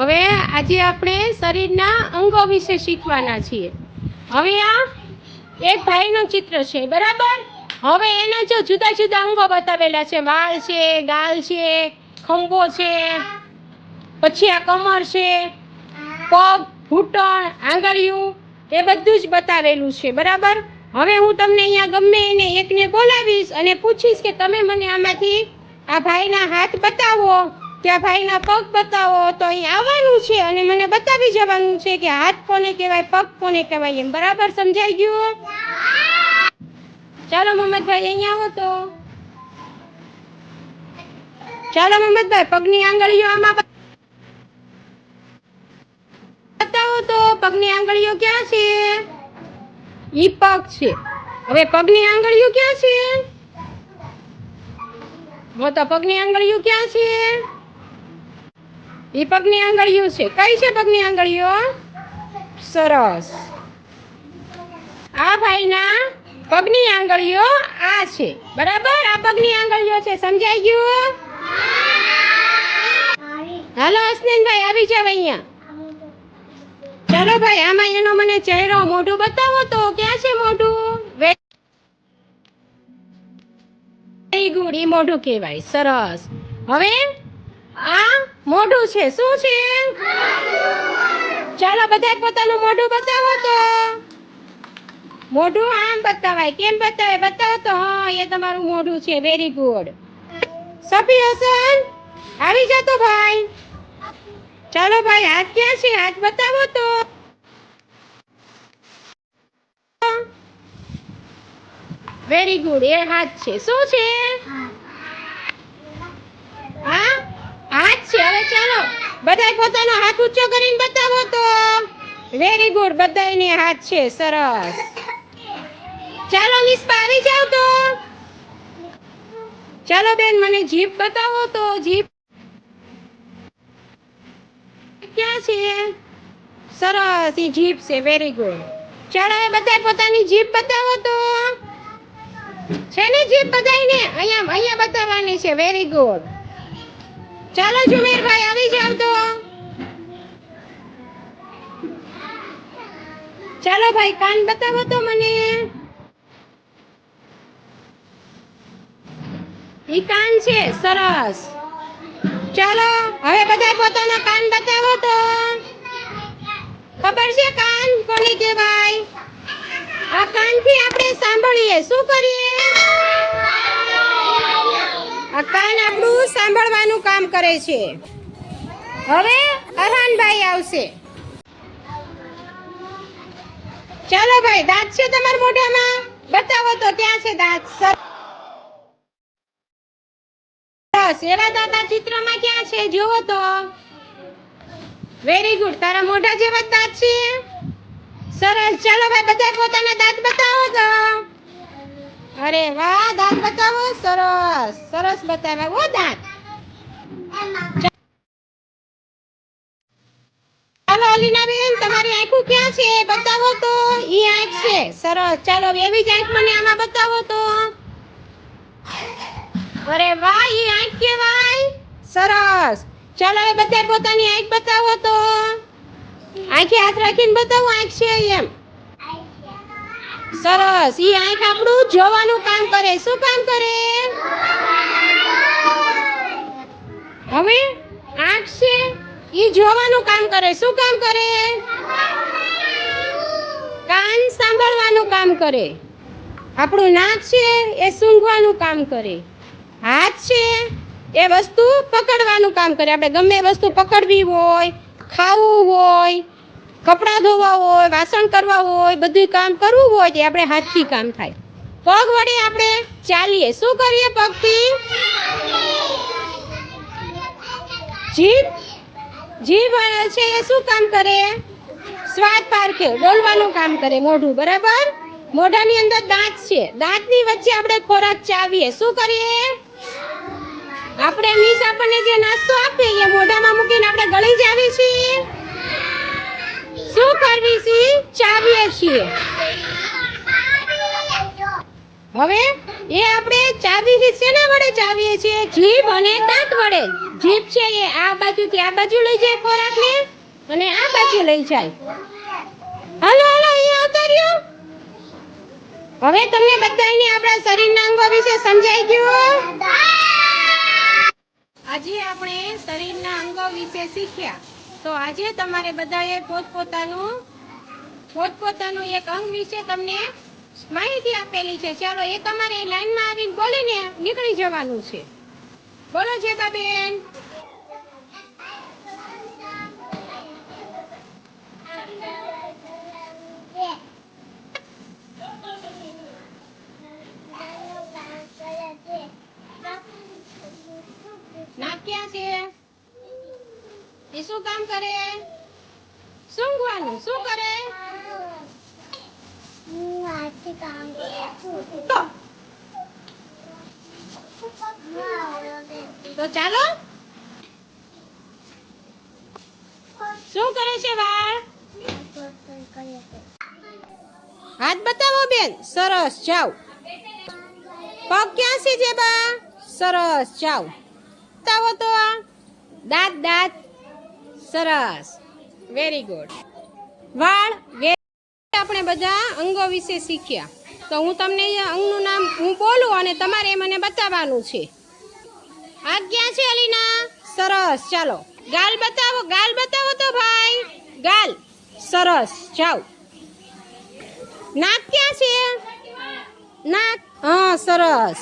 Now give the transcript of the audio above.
હવે આજે આપણે શરીરના અંગો વિશે શીખવાના છીએ. હવે આ એક ભાઈનું ચિત્ર છે, બરાબર? હવે એના જો જુદા જુદા અંગો બતાવેલા છે, વાળ છે, ગાલ છે, ખંભો છે, પછી આ કમર છે, પગ, ઘૂંટણ, આંગળીયું, એ બધું જ બતાવેલું છે, બરાબર? હવે હું તમને અહીંયા ગમે એને એકને બોલાવીશ અને પૂછીશ કે તમે મને આમાંથી આ ભાઈના હાથ બતાવો. આ ભાઈના પગ બતાવો, તો અહીં આવવાનું છે અને મને બતાવી જવાનું છે કે હાથ કોને કહેવાય, પગ કોને કહેવાય, એમ. બરાબર સમજાઈ ગયું? ચાલો મોહમ્મદભાઈ અહીંયા આવો તો. ચાલો મોહમ્મદભાઈ, પગની આંગળીઓ આમાં બતાવો તો, પગની આંગળીઓ ક્યાં છે? ઈ પગ છે. હવે પગની આંગળીઓ ક્યાં છે? હું તો પગની આંગળીઓ ક્યાં છે? ઈ પગની આંગળીઓ છે. કઈ છે પગની આંગળીઓ? સરસ. આ ભાઈના પગની આંગળીઓ આ છે. બરાબર? આ પગની આંગળીઓ છે. સમજાઈ ગયું? હાલો અસ્નેનભાઈ આવી જાવ અહીંયા. ચાલો ભાઈ, આમાં એનો મને ચહેરો મોઢું બતાવો તો. ક્યાં છે મોઢું? વેરી ગુડ એ મોઢું કહેવાય. સરસ. હવે આ મોઢું છે. શું છે? ચાલો બધા પોતાનું મોઢું બતાવો તો. મોઢું આમ બતાવાય. કેમ બતાવે? બતાવો તો. હા, એ તમારું મોઢું છે. વેરી ગુડ સફી હસન, આવી જતો ભાઈ. ચાલો ભાઈ, હાથ ક્યાં છે? હાથ બતાવો તો. વેરી ગુડ એ હાથ છે. શું છે હા હાથ છે હવે ચાલો, બધાય પોતાનો હાથ ઊંચો કરીને બતાવો તો. વેરી ગુડ બધાયને હાથ છે, સરસ. ચાલો મિસ આવી જાવ તો. ચાલો, બેન, મને જીપ બતાવો તો. જીપ ક્યાં છે? સરસ, ઈ જીપ છે વેરી ગુડ ચાલો, હવે બધા પોતાની જીપ બતાવો તો. છે ને જીપ બધાયને? અહીંયા અહીંયા બતાવવાની છે વેરી ગુડ ચાલો જુમેરભાઈ આવી જાવ તો. ચાલો ભાઈ, કાન બતાવો તો મને. ઈ કાન છે, સરસ. ચાલો, હવે બધા પોતાના કાન બતાવો તો. ખબર છે કાન? કોને કહેવાય? આ કાનથી આપણે સાંભળીએ. શું કરીએ? કાન આપણું સાંભળવાનું કામ કરે છે. હવે અરહાનભાઈ આવશે. ચાલો ભાઈ, દાંત છે તમારા મોઢામાં? બતાવો તો ક્યાં છે દાંત. સરસ એવા દાદા ચિત્રમાં ક્યાં છે? જુઓ તો. વેરી ગુડ તારા મોઢા જેવા દાંત છે. સરસ. ચાલો ભાઈ, બધા પોતાના દાંત બતાવો તો. અરે વાહ, દાંત બતાવો, સરસ સરસ બતાવ્યા ઓ, દાંત. ચાલો અલીનાબેન તમારી આંખો ક્યાં છે? બતાવો તો. ઈ આંખ છે. સરસ. ચાલો એવી જ આંખ મને આમાં બતાવો તો. અરે વાહ, ઈ આંખ કેવાય સરસ. ચાલો, હવે બધા પોતાની આંખ બતાવો તો. આંખે હાથ રાખીને બતાવો, આંખ છે એમ. સરસ. ઈ આંખ આપણું જોવાનું કામ કરે. શું કામ કરે? હવે આંખ છે, ઈ જોવાનું કામ કરે. શું કામ કરે? કાન સાંભળવાનું કામ કરે. આપણું નાક છે, એ સૂંઘવાનું કામ કરે. હાથ છે, એ વસ્તુ પકડવાનું કામ કરે. આપણે ગમે વસ્તુ પકડવી હોય, ખાવું હોય કપડાં ધોવા હોય, વાસણ કરવા હોય બધું કામ કરવું હોય તે આપણે હાથથી કામ થાય. પગ વડે આપણે ચાલીએ. શું કરીએ પગથી? જીભ? જીભ છે એ શું કામ કરે? સ્વાદ પારખે બોલવાનું કામ કરે મોઢું, બરાબર? મોઢાની અંદર દાંત છે. દાંતની વચ્ચે આપણે ખોરાક ચાવીએ. શું કરીએ? આપણે મીસ આપણને જે નાસ્તો આપે એ મોઢામાં મૂકીને આપણે ગળી જાવી છીએ. છીએ ચાવીએ છીએ. હવે એ આપણે ચાવી શેના વડે ચાવીએ છીએ? જીભ અને દાંત વડે. જીભ છે એ આ બાજુથી આ બાજુ લઈ જાય ખોરાકને અને આ બાજુ લઈ જાય. હાલો હાલો, અહીંયા ઉતાર્યો હવે તમને બધાને આપણા શરીરના અંગો વિશે સમજાઈ ગયું આજે આપણે શરીરના અંગો વિશે શીખ્યા. તો આજે તમારે બધાએ પોતપોતાનું પોતપોતાનું એક અંગ વિશે તમને માહિતી આપેલી છે. ચાલો એ તમારે લાઈનમાં આવીને બોલીને નીકળી જવાનું છે. બોલો જેબાબેન ના ક્યાં છે. એ શું કામ કરે? સૂંઘવાનું ચાલો. શું કરે છે વાળ હાથ બતાવો બેન. સરસ જાઓ પગ ક્યાં છે જેબા? સરસ જાઓ બતાવો તો દાંત દાંત. સરસ. વેરી ગુડ વાળ આપણે બધા અંગો વિશે શીખ્યા. તો હું તમને અંગનું નામ હું બોલું અને તમારે મને બતાવવાનું છે. આ ક્યાં છે અલીના? સરસ, ચાલો. ગાલ બતાવો ગાલ બતાવો તો ભાઈ. ગાલ. સરસ, જાઓ. નાક ક્યાં છે? નાક? હા, સરસ.